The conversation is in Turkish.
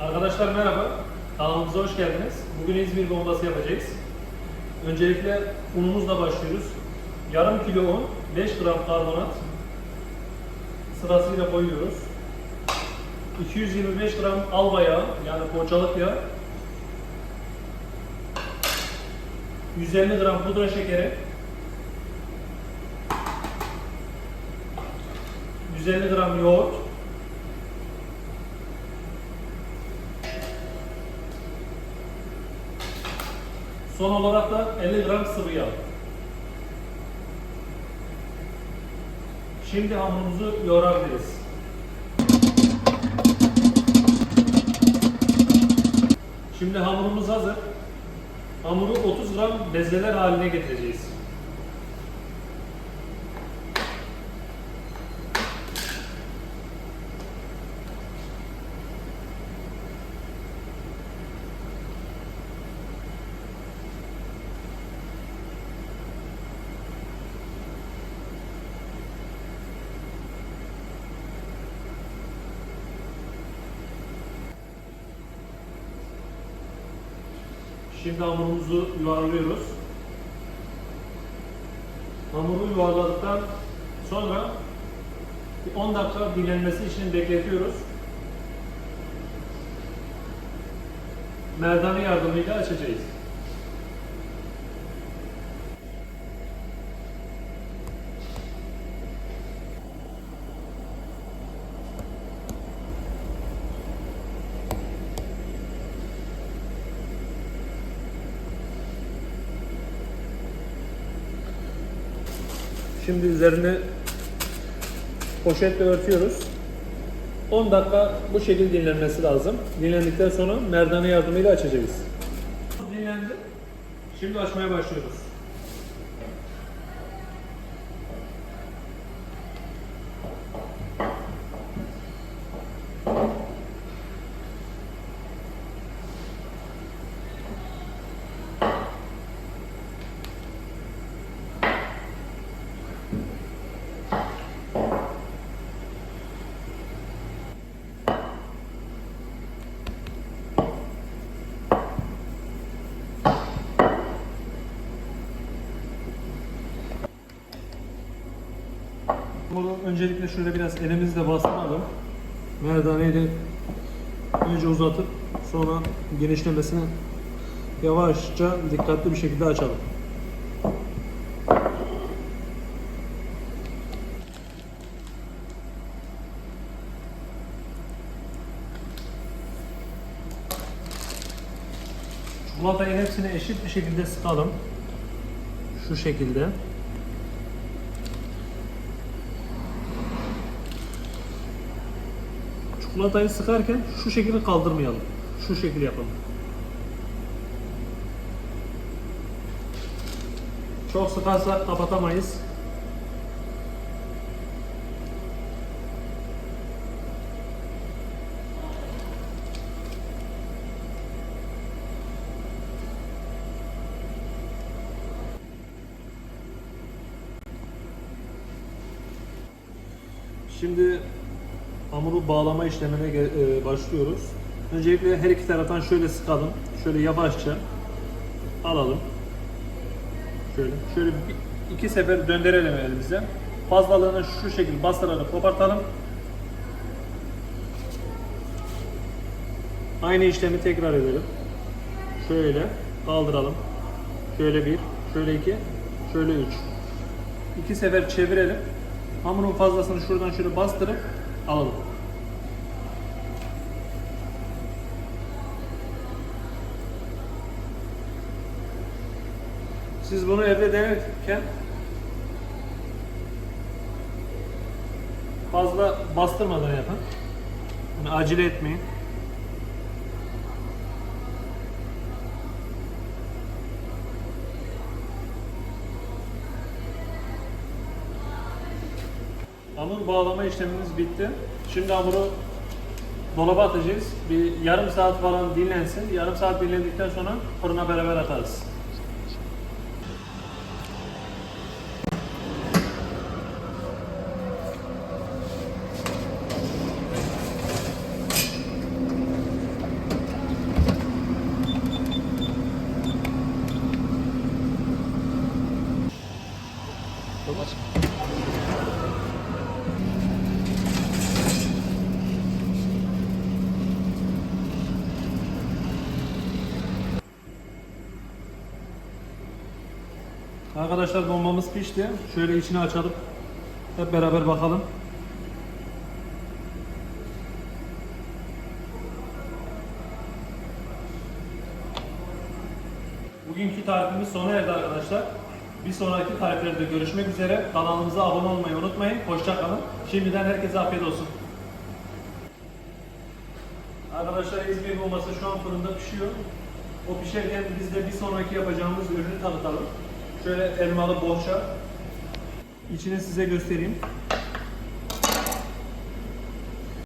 Arkadaşlar merhaba. Kanalımıza hoş geldiniz. Bugün İzmir bombası yapacağız. Öncelikle unumuzla başlıyoruz. Yarım kilo un, 5 gram karbonat sırasıyla koyuyoruz. 225 gram alba yağı yani poğaçalık yağ. 150 gram pudra şekeri. 150 gram yoğurt. Son olarak da 50 gram sıvı yağ. Şimdi hamurumuzu yoğurabiliriz. Şimdi hamurumuz hazır. Hamuru 30 gram bezeler haline getireceğiz. Şimdi hamurumuzu yuvarlıyoruz. Hamuru yuvarladıktan sonra bir 10 dakika dinlenmesi için bekletiyoruz. Merdane yardımıyla açacağız. Şimdi üzerine poşetle örtüyoruz. 10 dakika bu şekilde dinlenmesi lazım. Dinlendikten sonra merdane yardımıyla açacağız. Dinlendi. Şimdi açmaya başlıyoruz. Bunu öncelikle şöyle biraz elimizle bastıralım. Merdaneyi de önce uzatıp sonra genişlemesine yavaşça dikkatli bir şekilde açalım. Çikolatayı hepsini eşit bir şekilde sıkalım. Şu şekilde. Çikolatayı sıkarken şu şekilde kaldırmayalım. Şu şekilde yapalım. Çok sıkarsak kapatamayız. Şimdi hamuru bağlama işlemine e, başlıyoruz. Öncelikle her iki taraftan şöyle sıkalım. Şöyle yavaşça alalım. Şöyle, şöyle iki sefer döndürelim elimizle. Fazlalığını şu şekilde bastırarak kopartalım. Aynı işlemi tekrar edelim. Şöyle kaldıralım. Şöyle bir, şöyle iki, şöyle üç. İki sefer çevirelim. Hamurun fazlasını şuradan şöyle bastırıp alalım. Siz bunu evde denerken fazla bastırmadan yapın. Yani acele etmeyin. Hamur bağlama işlemimiz bitti. Şimdi hamuru dolaba atacağız. Bir yarım saat falan dinlensin. Yarım saat dinlendikten sonra fırına beraber atarız. Tamam. Arkadaşlar bombamız pişti. Şöyle içini açalım. Hep beraber bakalım. Bugünkü tarifimiz sona erdi arkadaşlar. Bir sonraki tariflerde görüşmek üzere. Kanalımıza abone olmayı unutmayın. Hoşça kalın. Şimdiden herkese afiyet olsun. Arkadaşlar İzmir bombası şu an fırında pişiyor. O pişerken biz de bir sonraki yapacağımız ürünü tanıtalım. Şöyle elmalı bohça. İçini size göstereyim.